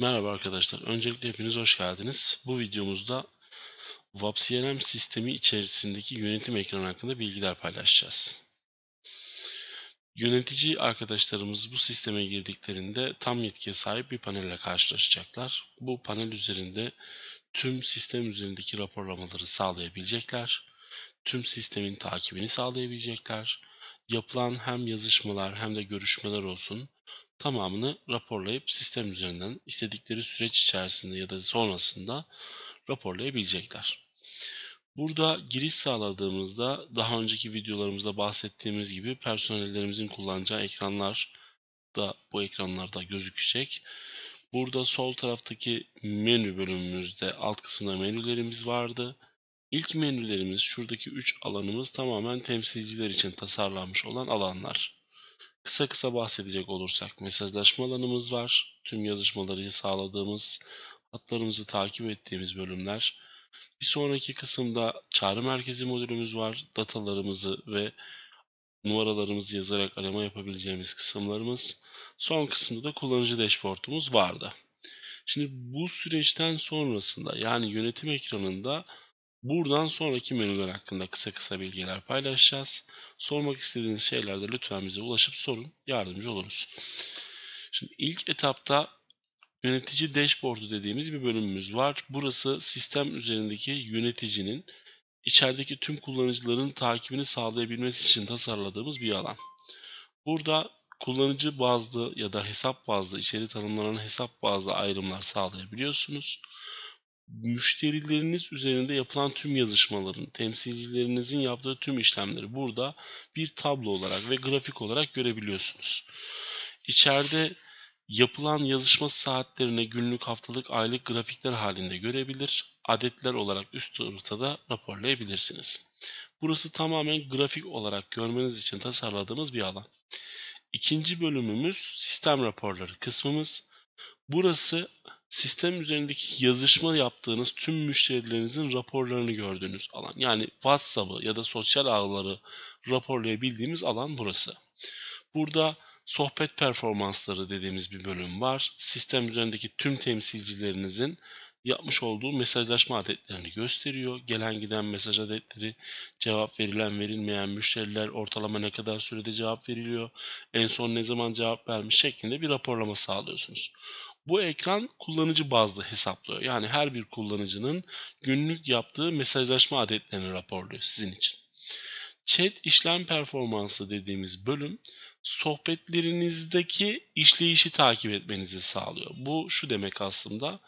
Merhaba arkadaşlar. Öncelikle hepiniz hoş geldiniz. Bu videomuzda VAPSLM sistemi içerisindeki yönetim ekranı hakkında bilgiler paylaşacağız. Yönetici arkadaşlarımız bu sisteme girdiklerinde tam yetkiye sahip bir panelle karşılaşacaklar. Bu panel üzerinde tüm sistem üzerindeki raporlamaları sağlayabilecekler. Tüm sistemin takibini sağlayabilecekler. Yapılan hem yazışmalar hem de görüşmeler olsun tamamını raporlayıp sistem üzerinden istedikleri süreç içerisinde ya da sonrasında raporlayabilecekler. Burada giriş sağladığımızda daha önceki videolarımızda bahsettiğimiz gibi personellerimizin kullanacağı ekranlar da bu ekranlarda gözükecek. Burada sol taraftaki menü bölümümüzde alt kısımda menülerimiz vardı. İlk menülerimiz şuradaki 3 alanımız tamamen temsilciler için tasarlanmış olan alanlar. Kısa kısa bahsedecek olursak mesajlaşma alanımız var. Tüm yazışmaları sağladığımız, hatlarımızı takip ettiğimiz bölümler. Bir sonraki kısımda çağrı merkezi modülümüz var. Datalarımızı ve numaralarımızı yazarak arama yapabileceğimiz kısımlarımız. Son kısımda da kullanıcı dashboardumuz vardı. Şimdi bu süreçten sonrasında yani yönetim ekranında buradan sonraki menüler hakkında kısa kısa bilgiler paylaşacağız. Sormak istediğiniz şeylerde lütfen bize ulaşıp sorun. Yardımcı oluruz. Şimdi ilk etapta yönetici dashboard'u dediğimiz bir bölümümüz var. Burası sistem üzerindeki yöneticinin içerideki tüm kullanıcıların takibini sağlayabilmesi için tasarladığımız bir alan. Burada kullanıcı bazlı ya da hesap bazlı içeri tanımlanan hesap bazlı ayrımlar sağlayabiliyorsunuz. Müşterileriniz üzerinde yapılan tüm yazışmaların, temsilcilerinizin yaptığı tüm işlemleri burada bir tablo olarak ve grafik olarak görebiliyorsunuz. İçeride yapılan yazışma saatlerine günlük, haftalık, aylık grafikler halinde görebilir. Adetler olarak üst ortada raporlayabilirsiniz. Burası tamamen grafik olarak görmeniz için tasarladığımız bir alan. İkinci bölümümüz sistem raporları kısmımız. Burası sistem üzerindeki yazışma yaptığınız tüm müşterilerinizin raporlarını gördüğünüz alan. Yani WhatsApp'ı ya da sosyal ağları raporlayabildiğimiz alan burası. Burada sohbet performansları dediğimiz bir bölüm var. Sistem üzerindeki tüm temsilcilerinizin yapmış olduğu mesajlaşma adetlerini gösteriyor. Gelen giden mesaj adetleri, cevap verilen verilmeyen müşteriler, ortalama ne kadar sürede cevap veriliyor, en son ne zaman cevap vermiş şeklinde bir raporlama sağlıyorsunuz. Bu ekran kullanıcı bazlı hesaplıyor. Yani her bir kullanıcının günlük yaptığı mesajlaşma adetlerini raporluyor sizin için. Chat işlem performansı dediğimiz bölüm sohbetlerinizdeki işleyişi takip etmenizi sağlıyor. Bu şu demek aslında.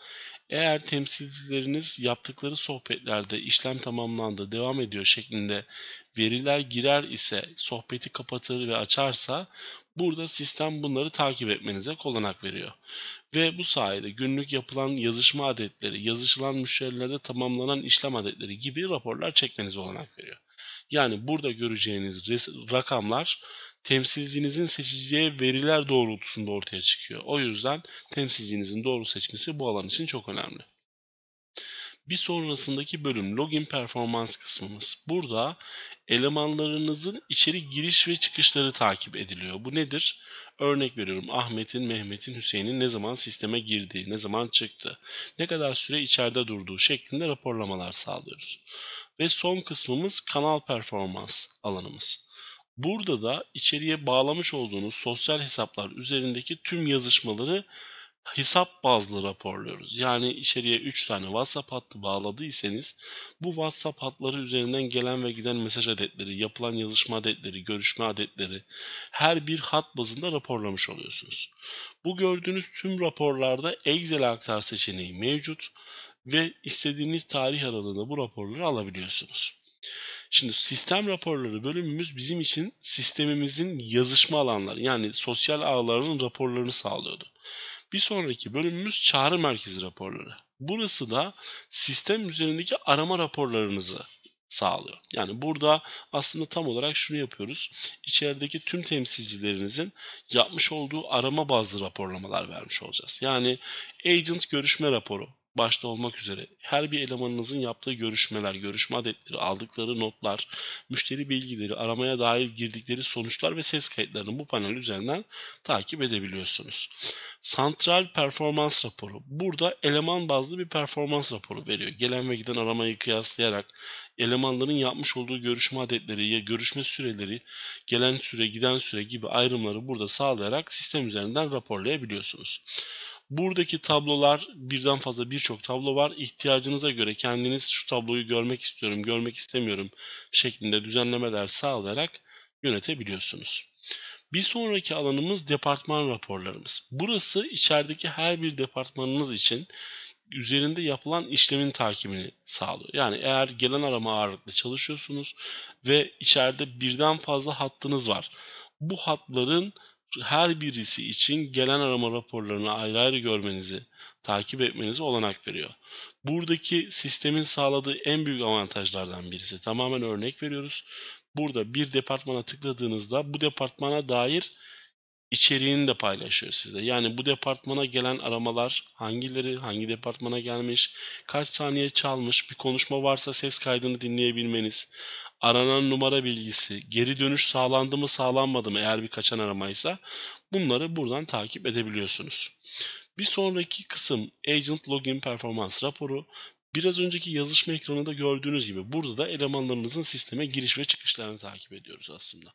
Eğer temsilcileriniz yaptıkları sohbetlerde işlem tamamlandı, devam ediyor şeklinde veriler girer ise sohbeti kapatır ve açarsa burada sistem bunları takip etmenize kolanak veriyor. Ve bu sayede günlük yapılan yazışma adetleri, yazışılan müşterilerde tamamlanan işlem adetleri gibi raporlar çekmenize olanak veriyor. Yani burada göreceğiniz rakamlar temsilcinizin seçeceği veriler doğrultusunda ortaya çıkıyor. O yüzden temsilcinizin doğru seçmesi bu alan için çok önemli. Bir sonrasındaki bölüm login performans kısmımız. Burada elemanlarınızın içeri giriş ve çıkışları takip ediliyor. Bu nedir? Örnek veriyorum Ahmet'in, Mehmet'in, Hüseyin'in ne zaman sisteme girdiği, ne zaman çıktı, ne kadar süre içeride durduğu şeklinde raporlamalar sağlıyoruz. Ve son kısmımız kanal performans alanımız. Burada da içeriye bağlamış olduğunuz sosyal hesaplar üzerindeki tüm yazışmaları hesap bazlı raporluyoruz. Yani içeriye 3 tane WhatsApp hattı bağladıysanız bu WhatsApp hatları üzerinden gelen ve giden mesaj adetleri, yapılan yazışma adetleri, görüşme adetleri her bir hat bazında raporlamış oluyorsunuz. Bu gördüğünüz tüm raporlarda Excel aktar seçeneği mevcut ve istediğiniz tarih aralığında bu raporları alabiliyorsunuz. Şimdi sistem raporları bölümümüz bizim için sistemimizin yazışma alanları yani sosyal ağlarının raporlarını sağlıyordu. Bir sonraki bölümümüz çağrı merkezi raporları. Burası da sistem üzerindeki arama raporlarınızı sağlıyor. Yani burada aslında tam olarak şunu yapıyoruz. İçerideki tüm temsilcilerinizin yapmış olduğu arama bazlı raporlamalar vermiş olacağız. Yani agent görüşme raporu, başta olmak üzere her bir elemanınızın yaptığı görüşmeler, görüşme adetleri, aldıkları notlar, müşteri bilgileri, aramaya dair girdikleri sonuçlar ve ses kayıtlarını bu panel üzerinden takip edebiliyorsunuz. Santral performans raporu. Burada eleman bazlı bir performans raporu veriyor. Gelen ve giden aramayı kıyaslayarak elemanların yapmış olduğu görüşme adetleri ya görüşme süreleri, gelen süre, giden süre gibi ayrımları burada sağlayarak sistem üzerinden raporlayabiliyorsunuz. Buradaki tablolar birden fazla birçok tablo var. İhtiyacınıza göre kendiniz şu tabloyu görmek istiyorum, görmek istemiyorum şeklinde düzenlemeler sağlayarak yönetebiliyorsunuz. Bir sonraki alanımız departman raporlarımız. Burası içerideki her bir departmanınız için üzerinde yapılan işlemin takibini sağlıyor. Yani eğer gelen arama ağırlıklı çalışıyorsunuz ve içeride birden fazla hattınız var. Bu hatların her birisi için gelen arama raporlarını ayrı ayrı görmenizi, takip etmenizi olanak veriyor. Buradaki sistemin sağladığı en büyük avantajlardan birisi. Tamamen örnek veriyoruz. Burada bir departmana tıkladığınızda bu departmana dair içeriğini de paylaşıyor size. Yani bu departmana gelen aramalar hangileri, hangi departmana gelmiş, kaç saniye çalmış, bir konuşma varsa ses kaydını dinleyebilmeniz, aranan numara bilgisi, geri dönüş sağlandı mı sağlanmadı mı eğer bir kaçan aramaysa bunları buradan takip edebiliyorsunuz. Bir sonraki kısım Agent Login Performans raporu. Biraz önceki yazışma ekranında gördüğünüz gibi burada da elemanlarınızın sisteme giriş ve çıkışlarını takip ediyoruz aslında.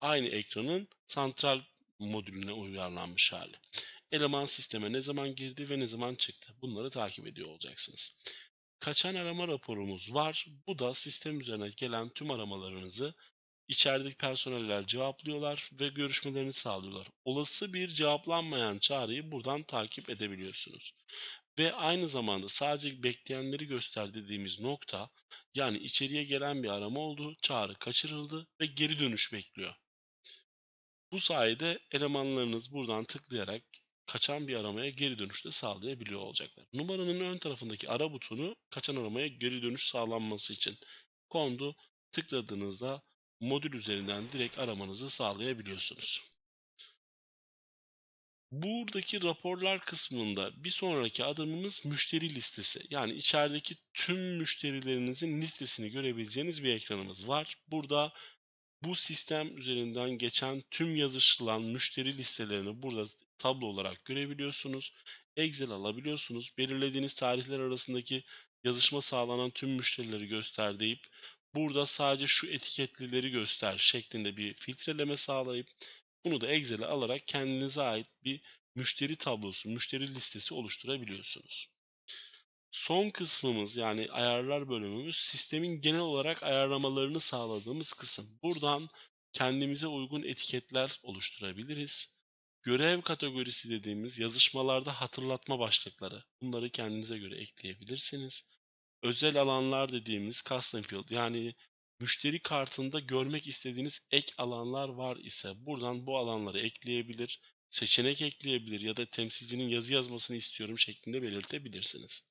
Aynı ekranın santral modülüne uyarlanmış hali. Eleman sisteme ne zaman girdi ve ne zaman çıktı. Bunları takip ediyor olacaksınız. Kaçan arama raporumuz var. Bu da sistem üzerine gelen tüm aramalarınızı içerideki personeller cevaplıyorlar ve görüşmelerini sağlıyorlar. Olası bir cevaplanmayan çağrıyı buradan takip edebiliyorsunuz. Ve aynı zamanda sadece bekleyenleri göster dediğimiz nokta yani içeriye gelen bir arama oldu, çağrı kaçırıldı ve geri dönüş bekliyor. Bu sayede elemanlarınız buradan tıklayarak kaçan bir aramaya geri dönüş de sağlayabiliyor olacaklar. Numaranın ön tarafındaki ara butonu kaçan aramaya geri dönüş sağlanması için kondu. Tıkladığınızda modül üzerinden direkt aramanızı sağlayabiliyorsunuz. Buradaki raporlar kısmında bir sonraki adımımız müşteri listesi. Yani içerideki tüm müşterilerinizin listesini görebileceğiniz bir ekranımız var. Burada bu sistem üzerinden geçen tüm yazışılan müşteri listelerini burada tablo olarak görebiliyorsunuz. Excel alabiliyorsunuz. Belirlediğiniz tarihler arasındaki yazışma sağlanan tüm müşterileri göster deyip burada sadece şu etiketlileri göster şeklinde bir filtreleme sağlayıp bunu da Excel'e alarak kendinize ait bir müşteri tablosu, müşteri listesi oluşturabiliyorsunuz. Son kısmımız yani ayarlar bölümümüz sistemin genel olarak ayarlamalarını sağladığımız kısım. Buradan kendimize uygun etiketler oluşturabiliriz. Görev kategorisi dediğimiz yazışmalarda hatırlatma başlıkları. Bunları kendinize göre ekleyebilirsiniz. Özel alanlar dediğimiz custom field yani müşteri kartında görmek istediğiniz ek alanlar var ise buradan bu alanları ekleyebilir, seçenek ekleyebilir ya da temsilcinin yazı yazmasını istiyorum şeklinde belirtebilirsiniz.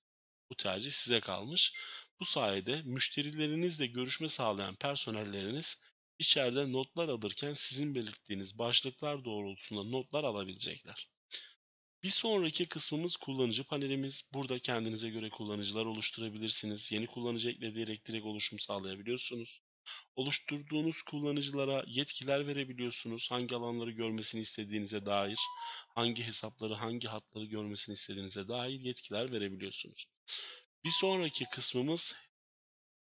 Bu tercih size kalmış. Bu sayede müşterilerinizle görüşme sağlayan personelleriniz içeride notlar alırken sizin belirttiğiniz başlıklar doğrultusunda notlar alabilecekler. Bir sonraki kısmımız kullanıcı panelimiz. Burada kendinize göre kullanıcılar oluşturabilirsiniz. Yeni kullanıcı ekleyerek direkt oluşum sağlayabiliyorsunuz. Oluşturduğunuz kullanıcılara yetkiler verebiliyorsunuz. Hangi alanları görmesini istediğinize dair, hangi hesapları, hangi hatları görmesini istediğinize dair yetkiler verebiliyorsunuz. Bir sonraki kısmımız